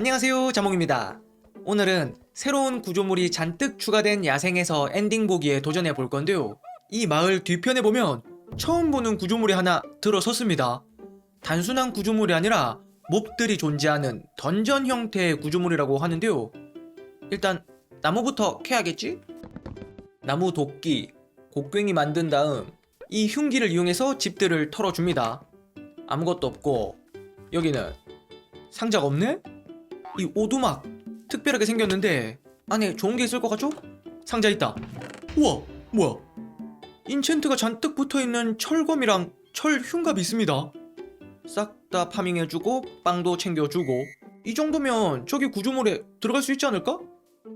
안녕하세요 자몽입니다. 오늘은 새로운 구조물이 잔뜩 추가된 야생에서 엔딩 보기에 도전해 볼 건데요. 이 마을 뒤편에 보면 처음 보는 구조물이 하나 들어섰습니다. 단순한 구조물이 아니라 몹들이 존재하는 던전 형태의 구조물이라고 하는데요. 일단 나무부터 캐야겠지? 나무 도끼, 곡괭이 만든 다음 이 흉기를 이용해서 집들을 털어줍니다. 아무것도 없고 여기는 상자가 없네? 이 오두막 특별하게 생겼는데 안에 좋은 게 있을 것 같죠? 상자 있다. 우와 뭐야? 인챈트가 잔뜩 붙어있는 철검이랑 철 흉갑이 있습니다. 싹 다 파밍해주고 빵도 챙겨주고 이 정도면 저기 구조물에 들어갈 수 있지 않을까?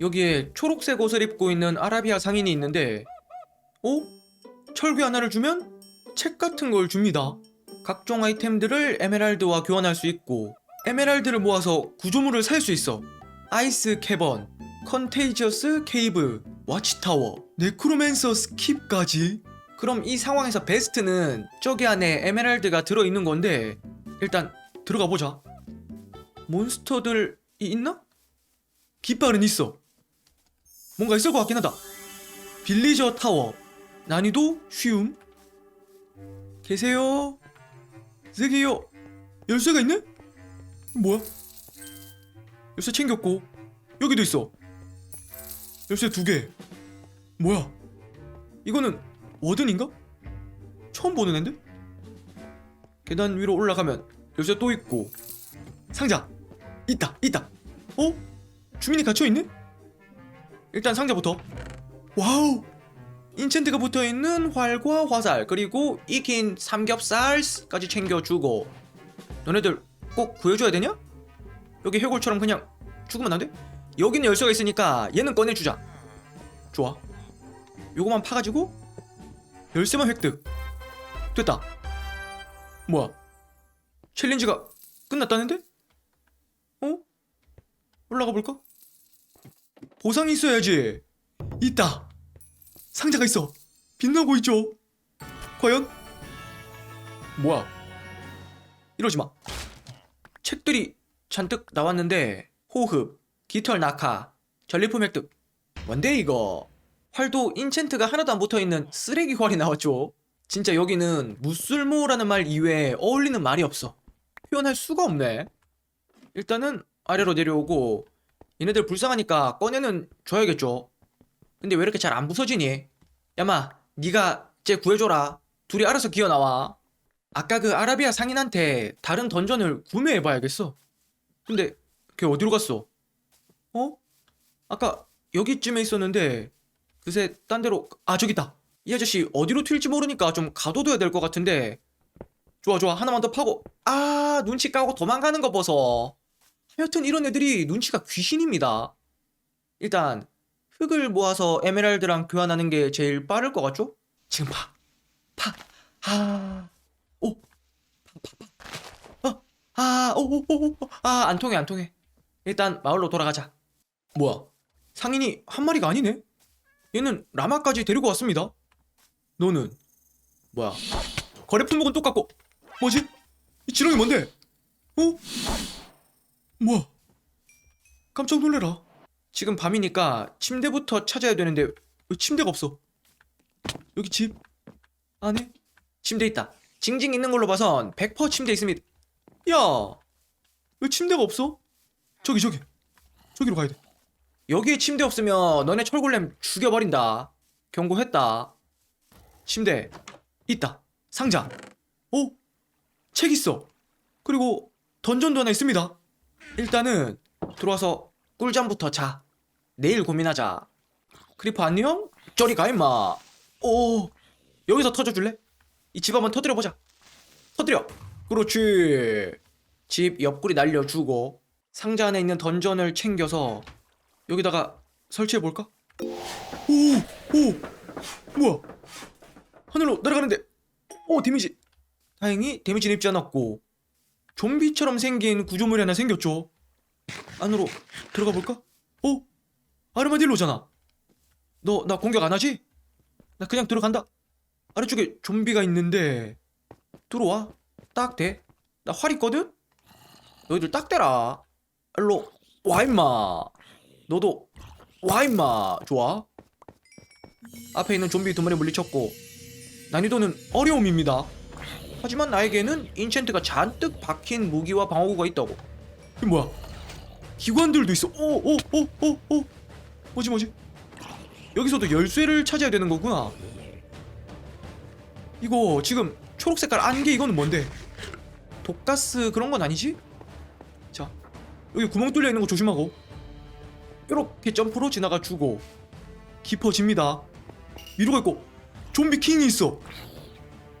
여기에 초록색 옷을 입고 있는 아라비아 상인이 있는데 어? 철귀 하나를 주면 책 같은 걸 줍니다. 각종 아이템들을 에메랄드와 교환할 수 있고 에메랄드를 모아서 구조물을 살 수 있어. 아이스 캐번, 컨테이지어스 케이브, 와치타워, 네크로맨서 스킵까지. 그럼 이 상황에서 베스트는 저기 안에 에메랄드가 들어있는 건데 일단 들어가 보자. 몬스터들이 있나? 깃발은 있어. 뭔가 있을 것 같긴 하다. 빌리저 타워. 난이도 쉬움. 계세요? 저기요. 열쇠가 있네? 뭐야? 열쇠 챙겼고 여기도 있어 열쇠 두개 뭐야 이거는 워든인가? 처음 보는 앤데? 계단 위로 올라가면 열쇠 또 있고 상자 있다 있다 어? 주민이 갇혀있네? 일단 상자부터 와우 인챈트가 붙어있는 활과 화살 그리고 익힌 삼겹살까지 챙겨주고 너네들 꼭 구해줘야 되냐? 여기 해골처럼 그냥 죽으면 안 돼? 여기는 열쇠가 있으니까 얘는 꺼내주자 좋아 요거만 파가지고 열쇠만 획득 됐다 뭐야 챌린지가 끝났다는데? 어? 올라가 볼까? 보상이 있어야지 있다 상자가 있어 빛나고 있죠 과연? 뭐야 이러지 마 책들이 잔뜩 나왔는데 호흡, 깃털 낙하, 전리품 획득. 뭔데 이거? 활도 인챈트가 하나도 안 붙어있는 쓰레기 활이 나왔죠. 진짜 여기는 무술모라는 말 이외에 어울리는 말이 없어. 표현할 수가 없네. 일단은 아래로 내려오고 얘네들 불쌍하니까 꺼내는 줘야겠죠. 근데 왜 이렇게 잘 안 부서지니? 야마 네가 쟤 구해줘라. 둘이 알아서 기어나와 아까 그 아라비아 상인한테 다른 던전을 구매해봐야겠어. 근데 걔 어디로 갔어? 어? 아까 여기쯤에 있었는데 그새 딴 데로 아 저기 있다. 이 아저씨 어디로 튈지 모르니까 좀 가둬둬야 될 것 같은데 좋아 좋아 하나만 더 파고 아 눈치 까고 도망가는 거 보소. 하여튼 이런 애들이 눈치가 귀신입니다. 일단 흙을 모아서 에메랄드랑 교환하는 게 제일 빠를 것 같죠? 지금 파. 파. 아. 오, 어, 아, 오, 오, 오, 오, 아, 안 통해, 안 통해. 일단 마을로 돌아가자. 뭐야? 상인이 한 마리가 아니네? 얘는 라마까지 데리고 왔습니다. 너는 뭐야? 거래 품목은 똑같고 뭐지? 이 지렁이 뭔데? 어? 뭐야? 깜짝 놀래라. 지금 밤이니까 침대부터 찾아야 되는데 왜 침대가 없어? 여기 집 안에 침대 있다. 징징 있는 걸로 봐선 100% 침대 있습니다. 야, 왜 침대가 없어? 저기 저기 저기로 가야 돼. 여기에 침대 없으면 너네 철골렘 죽여버린다. 경고했다. 침대 있다. 상자. 오, 책 있어. 그리고 던전도 하나 있습니다. 일단은 들어와서 꿀잠부터 자. 내일 고민하자. 크리퍼 안녕? 저리 가 임마. 오, 여기서 터져줄래? 이 집 한번 터뜨려 보자. 터뜨려. 그렇지. 집 옆구리 날려주고 상자 안에 있는 던전을 챙겨서 여기다가 설치해 볼까? 오, 오, 뭐야? 하늘로 날아가는데, 오 데미지. 다행히 데미지는 입지 않았고 좀비처럼 생긴 구조물이 하나 생겼죠. 안으로 들어가 볼까? 어? 아르마딜로잖아. 너 나 공격 안 하지? 나 그냥 들어간다. 아래쪽에 좀비가 있는데 들어와 딱 돼. 나활 있거든. 너희들 딱 대라. 일로 와 임마. 너도 와 임마. 좋아? 앞에 있는 좀비 두 마리 물리쳤고 난이도는 어려움입니다. 하지만 나에게는 인챈트가 잔뜩 박힌 무기와 방어구가 있다고. 이게 뭐야? 기관들도 있어. 오오오오오. 뭐지 뭐지? 여기서도 열쇠를 찾아야 되는 거구나. 이거 지금 초록 색깔 안개 이거는 뭔데 독가스 그런 건 아니지? 자 여기 구멍 뚫려 있는 거 조심하고. 이렇게 점프로 지나가 주고 깊어집니다. 위로가 있고 좀비 킹이 있어.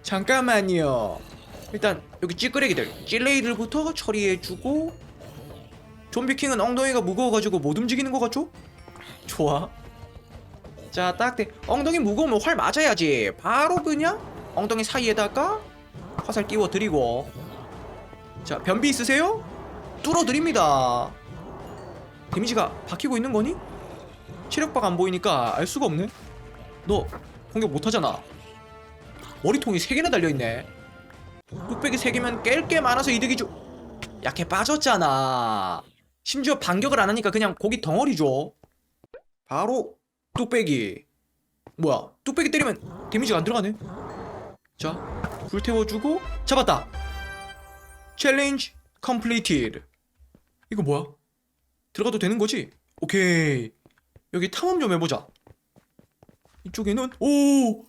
잠깐만요. 일단 여기 찌끄레기들 찔레이들부터 처리해주고 좀비 킹은 엉덩이가 무거워가지고 못 움직이는 것 같죠? 좋아. 자 딱대 엉덩이 무거우면 활 맞아야지. 바로 그냥 엉덩이 사이에다가 화살 끼워 드리고 자 변비 있으세요? 뚫어 드립니다. 데미지가 박히고 있는 거니? 체력박 안 보이니까 알 수가 없네. 너 공격 못하잖아. 머리통이 3개나 달려있네. 뚝배기 3개면 깰 게 많아서 이득이 죠 약해 빠졌잖아. 심지어 반격을 안 하니까 그냥 고기 덩어리죠. 바로 뚝배기. 뭐야 뚝배기 때리면 데미지가 안 들어가네. 자 불태워주고 잡았다 챌린지 컴플리티드 이거 뭐야? 들어가도 되는 거지? 오케이. 여기 탐험 좀 해보자. 이쪽에는 오!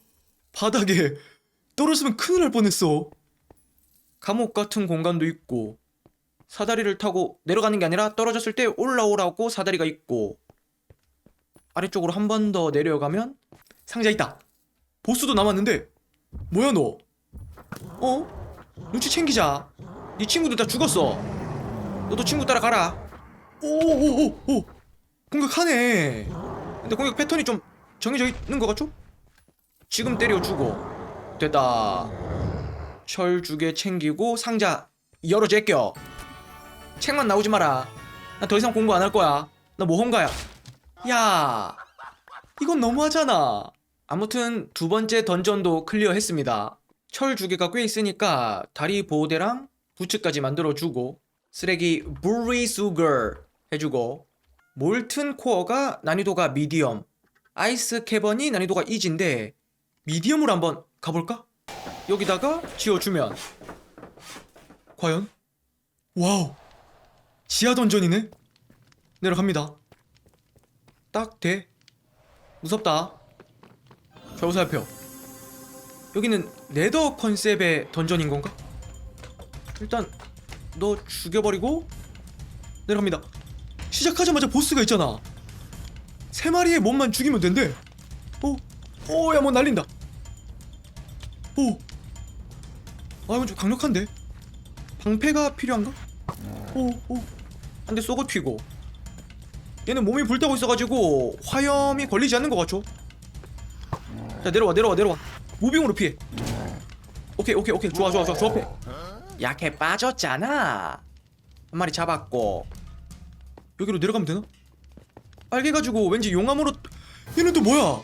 바닥에 떨어졌으면 큰일 날 뻔했어. 감옥 같은 공간도 있고 사다리를 타고 내려가는 게 아니라 떨어졌을 때 올라오라고 사다리가 있고 아래쪽으로 한 번 더 내려가면 상자 있다. 보스도 남았는데 뭐야 너? 어? 눈치 챙기자 네 친구들 다 죽었어. 너도 친구 따라 가라. 오오오오. 공격하네. 근데 공격 패턴이 좀 정해져 있는 것 같죠? 지금 때려주고. 됐다. 철두개 챙기고 상자 열어 제껴. 책만 나오지 마라. 나 더 이상 공부 안 할 거야. 나 모험가야. 야 이건 너무하잖아. 아무튼 두 번째 던전도 클리어했습니다. 철두 개가 꽤 있으니까 다리 보호대랑 부츠까지 만들어주고 쓰레기 브리 수거 해주고 몰튼 코어가 난이도가 미디엄 아이스 캐번이 난이도가 이지인데 미디엄으로 한번 가볼까? 여기다가 지어주면 과연? 와우 지하 던전이네 내려갑니다 딱 돼 무섭다 좌우 살펴 여기는 레더 컨셉의 던전인 건가? 일단 너 죽여버리고 내려갑니다 시작하자마자 보스가 있잖아 세 마리의 몸만 죽이면 된대 오, 오, 야, 뭐 날린다. 오, 아, 이건 좀 강력한데. 방패가 필요한가? 오, 오, 한대 쏘고 튀고. 얘는 몸이 불타고 있어가지고 화염이 걸리지 않는 것 같죠? 자, 내려와, 내려와, 내려와. 무빙으로 피해. 오케이, 오케이, 오케이. 좋아, 좋아, 좋아, 좋아. 패. 약해 빠졌잖아. 한 마리 잡았고. 여기로 내려가면 되나? 빨개 가지고 왠지 용암으로 얘는 또 뭐야?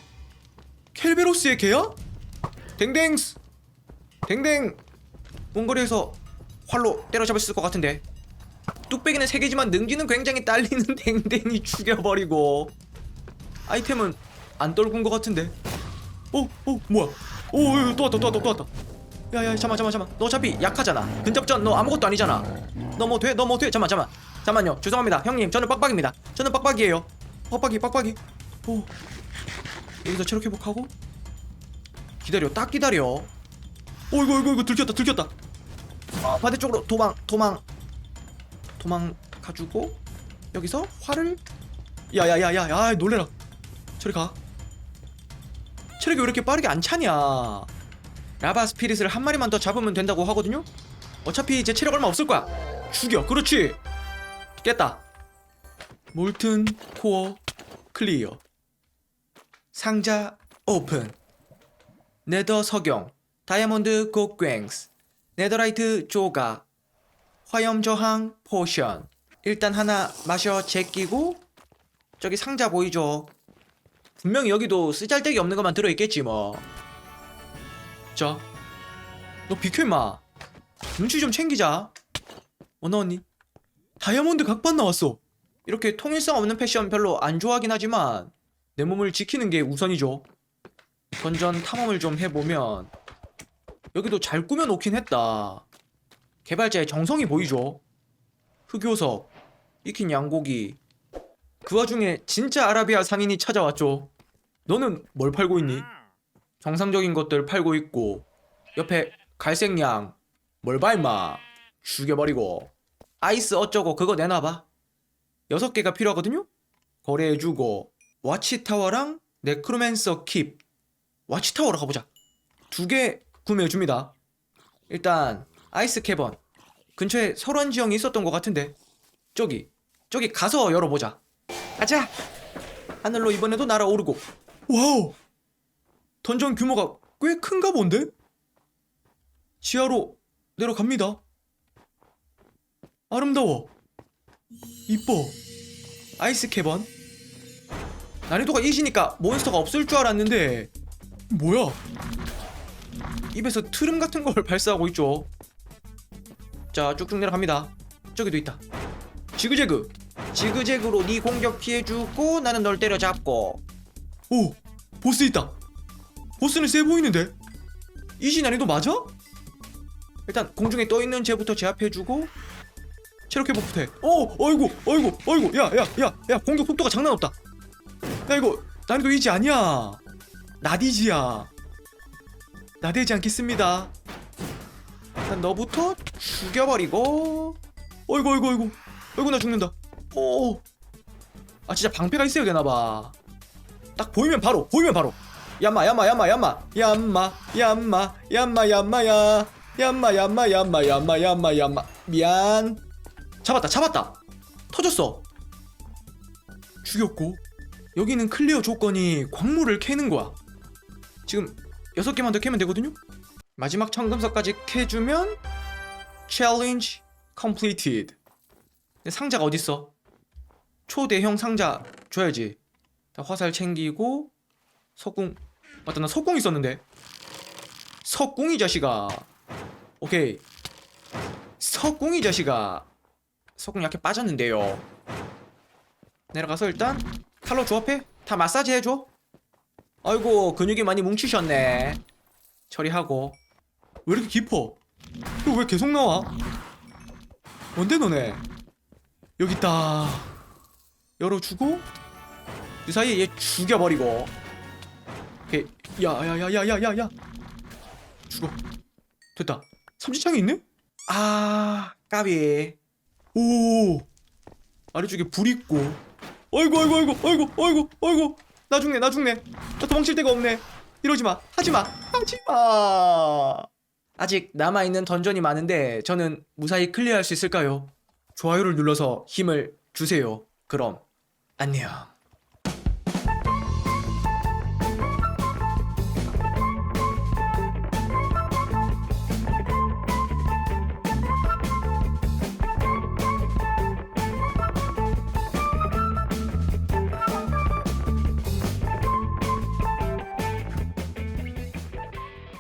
켈베로스의 개야? 댕댕스 댕댕 원거리에서 활로 때려잡았을 것 같은데 뚝배기는 세 개지만 능지는 굉장히 딸리는 댕댕이 죽여버리고 아이템은 안 떨군 것 같은데 어? 어? 뭐야? 오, 어, 또 왔다 또 왔다 또 왔다 야야 잠만 잠만 잠만. 너 어차피 약하잖아. 근접전 너 아무것도 아니잖아. 너 뭐 돼? 너 뭐 돼? 잠만 잠만. 잠만요. 죄송합니다. 형님 저는 빡빡입니다. 저는 빡빡이에요. 빡빡이 빡빡이. 오. 여기서 체력 회복하고. 기다려 딱 기다려. 어 이거 이거 이거 들켰다 들켰다. 아 반대쪽으로 도망 도망. 도망 가주고 여기서 활을. 야야야야야 야, 놀래라. 저리 가. 체력이 왜 이렇게 빠르게 안 차냐 라바 스피릿을 한 마리만 더 잡으면 된다고 하거든요? 어차피 이제 체력 얼마 없을 거야. 죽여. 그렇지. 깼다. 몰튼 코어 클리어. 상자 오픈. 네더 석영. 다이아몬드 곡괭스. 네더라이트 조각 화염 저항 포션. 일단 하나 마셔 제끼고 저기 상자 보이죠? 분명히 여기도 쓰잘데기 없는 것만 들어있겠지 뭐 자너 비켜 임마 눈치 좀 챙기자 어 나왔니 다이아몬드 각반 나왔어. 이렇게 통일성 없는 패션 별로 안 좋아하긴 하지만 내 몸을 지키는 게 우선이죠. 던전 탐험을 좀 해보면 여기도 잘 꾸며놓긴 했다. 개발자의 정성이 보이죠. 흑요석, 익힌 양고기. 그 와중에 진짜 아라비아 상인이 찾아왔죠. 너는 뭘 팔고 있니? 정상적인 것들 팔고 있고 옆에 갈색 양, 뭘 봐 임마. 죽여버리고 아이스 어쩌고 그거 내놔봐. 여섯 개가 필요하거든요. 거래해주고 와치타워랑 네크로맨서 킵. 와치타워로 가보자. 두 개 구매해줍니다. 일단 아이스 캐번 근처에 설원 지형이 있었던 것 같은데 저기 저기 가서 열어보자. 가자. 하늘로 이번에도 날아오르고. 와우. 던전 규모가 꽤 큰가 본데? 지하로 내려갑니다. 아름다워. 이뻐. 아이스 캐번. 난이도가 이시니까 몬스터가 없을 줄 알았는데 뭐야? 입에서 트름 같은 걸 발사하고 있죠. 자, 쭉쭉 내려갑니다. 저기도 있다. 지그재그. 지그재그로 네 공격 피해주고 나는 널 때려잡고. 오, 보스 있다. 보스는 세 보이는데? 이시 난이도 맞아? 일단 공중에 떠 있는 쟤부터 제압해주고 체력 회복부터 해. 어, 어이구, 어이구, 어이구, 야, 야, 야, 야, 공격 속도가 장난 없다. 야, 이거 난이도 이지 아니야. 나디지야. 나대지 않겠습니다. 일단 너부터 죽여버리고. 어이구, 어이구, 어이구, 어이구 나 죽는다. 오, 아 진짜 방패가 있어야 되나봐. 딱 보이면 바로, 보이면 바로. 얌마, 얌마, 얌마, 얌마, 얌마, 얌마, 얌마, 얌마야. 얌마, 얌마, 얌마, 얌마, 얌마, 얌마. 미안. 잡았다, 잡았다. 터졌어. 죽였고. 여기는 클리어 조건이 광물을 캐는 거야. 지금 여섯 개만 더 캐면 되거든요. 마지막 청금석까지 캐주면 챌린지. 근데 상자가 어딨어? 초대형 상자 줘야지. 자, 화살 챙기고 석궁 맞다 나 석궁 있었는데. 석궁이 자식아. 오케이. 석궁이 자식아. 석궁 약해 빠졌는데요. 내려가서 일단 칼로 조합해. 다 마사지 해줘. 아이고 근육이 많이 뭉치셨네. 처리하고. 왜 이렇게 깊어? 왜 계속 나와? 뭔데 너네? 여기 있다. 열어주고 그 사이에 얘 죽여버리고 오케이. 야야야야야야야. 죽어. 됐다. 삼지창이 있네? 아 까비 오 아래쪽에 불 있고. 어이구 어이구 어이구 어이구 어이구 어이구 나 죽네 나 죽네. 나 도망칠 데가 없네. 이러지마. 하지마. 하지마. 아직 남아있는 던전이 많은데 저는 무사히 클리어할 수 있을까요? 좋아요를 눌러서 힘을 주세요. 그럼. 안녕